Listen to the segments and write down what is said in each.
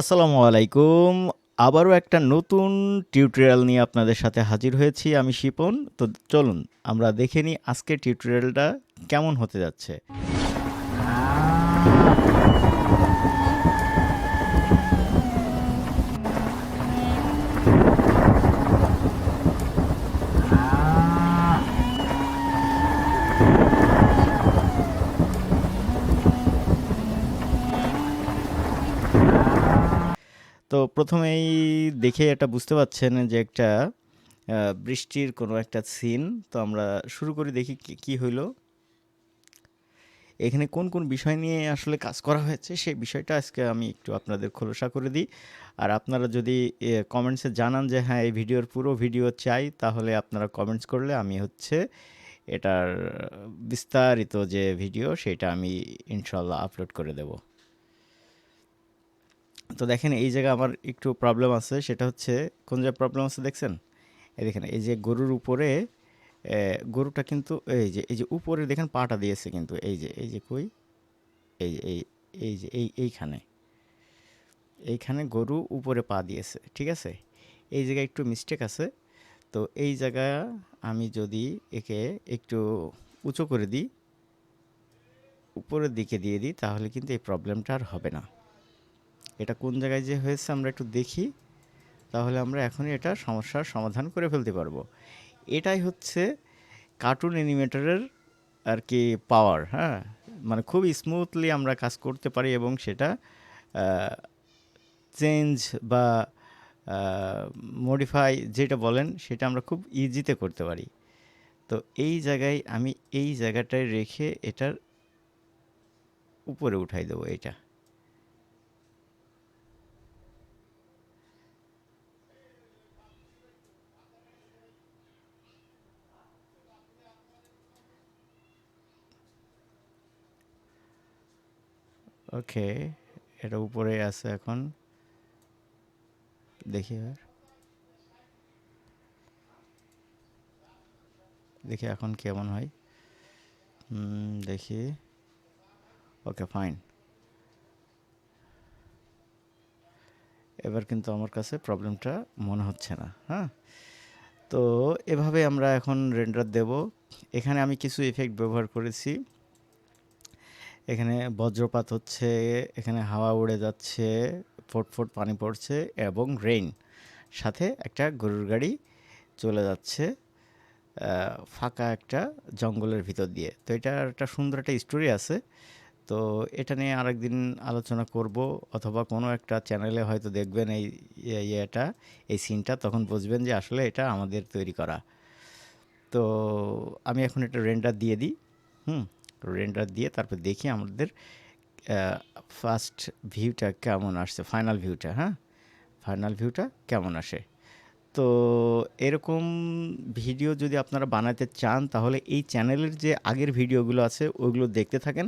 আসসালামু আলাইকুম। আবারও একটা নতুন টিউটোরিয়াল নিয়ে আপনাদের সাথে হাজির হয়েছি। আমি শিপন। তো চলুন, আমরা দেখে নিই আজকের টিউটোরিয়ালটা কেমন হতে যাচ্ছে। তো প্রথমেই দেখে এটা বুঝতে পারছেন যে একটা বৃষ্টির কোনো একটা সিন। তো আমরা শুরু করি দেখি কি, হইল। এখানে কোন, কোন বিষয় নিয়ে আসলে কাজ করা হয়েছে সেই বিষয়টা আজকে আমি একটু আপনাদের খোলসা করে দিই। আর আপনারা যদি কমেন্টসে জানান যে হ্যাঁ, এই ভিডিওর পুরো ভিডিও চাই তাহলে আপনারা কমেন্টস করলে আমি হচ্ছে এটার বিস্তারিত যে ভিডিও সেটা আমি ইনশাআল্লাহ আপলোড করে দেব। তো দেখেন এই জায়গায় আমার একটু প্রবলেম আছে সেটা হচ্ছে কোন জায়গায় প্রবলেম আছে দেখছেন? এই দেখেন এই যে গরুর উপরে গরুটা কিন্তু এই যে, এই যে উপরে দেখেন পাটা দিয়েছে কিন্তু এই যে, এই যে কই? এই যে এই, এই যে এই এইখানে। এইখানে গরু উপরে পা দিয়েছে। ঠিক আছে? এই জায়গায় একটু মিস্টেক আছে। তো এই জায়গা আমি যদি একে একটু উঁচু করে দিই উপরের দিকে দিয়ে দিই তাহলে কিন্তু এই প্রবলেমটা আর হবে না। এটা কোন জায়গায় যে হয়েছে আমরা একটু দেখি। তাহলে আমরা এখনই এটা সমস্যার সমাধান করে ফেলতে পারব। এটাই হচ্ছে কার্টুন অ্যানিমেটরের আরকি পাওয়ার, হ্যাঁ? মানে খুব স্মুথলি আমরা কাজ করতে পারি এবং সেটা চেঞ্জ বা মডিফাই যেটা বলেন সেটা আমরা খুব ইজিতে করতে পারি। তো এই জায়গায় আমি এই জায়গাটায় রেখে এটার উপরে উঠাই দেবো এইটা। ওকে। এটা উপরে আছে এখন। দেখি এবার। দেখি এখন কেমন হয়। দেখি। Okay, fine. এবার কিন্তু আমার কাছে প্রবলেমটা মনে হচ্ছে না। হ্যাঁ? তো এভাবে আমরা এখন রেন্ডার দেব। এখানে আমি কিছু ইফেক্ট ব্যবহার করেছি। এখানে বজ্রপাত হচ্ছে, এখানে হাওয়া উড়ে যাচ্ছে, ফোঁট, পানি পড়ছে এবং রেইন। সাথে একটা গরুর গাড়ি চলে যাচ্ছে ফাঁকা একটা জঙ্গলের ভিতর দিয়ে। তো এটার একটা সুন্দর একটা স্টোরি আছে। তো এটা নিয়ে আরেকদিন আলোচনা করব অথবা কোনো একটা চ্যানেলে হয়তো দেখবেন এই ইয়ে ইয়েটা, এই সিনটা তখন বুঝবেন যে আসলে এটা আমাদের তৈরি করা। তো আমি এখন এটা রেন্ডার দিয়ে দিই। হুম? রেন্ডার দিয়ে তারপর দেখি আমাদের ফার্স্ট ভিউটা কেমন আসছে, ফাইনাল ভিউটা, হ্যাঁ? ফাইনাল ভিউটা কেমন আসে। তো এরকম ভিডিও যদি আপনারা বানাতে চান তাহলে এই চ্যানেলের যে আগের ভিডিওগুলো আছে ওইগুলো দেখতে থাকেন।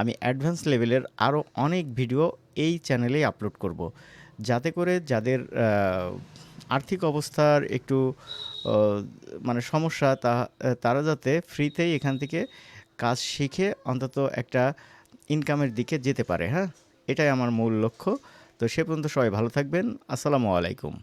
আমি অ্যাডভান্স লেভেলের আরও অনেক ভিডিও এই চ্যানেলেই আপলোড করব। যাতে করে যাদের আর্থিক অবস্থার একটু মানে সমস্যা তা তারা যাতে ফ্রিতেই এখান থেকে কাজ শিখে অন্তত একটা ইনকামের দিকে যেতে পারে, হ্যাঁ? এটাই আমার মূল লক্ষ্য। তো সে পর্যন্ত সবাই ভালো থাকবেন। আসসালামু আলাইকুম।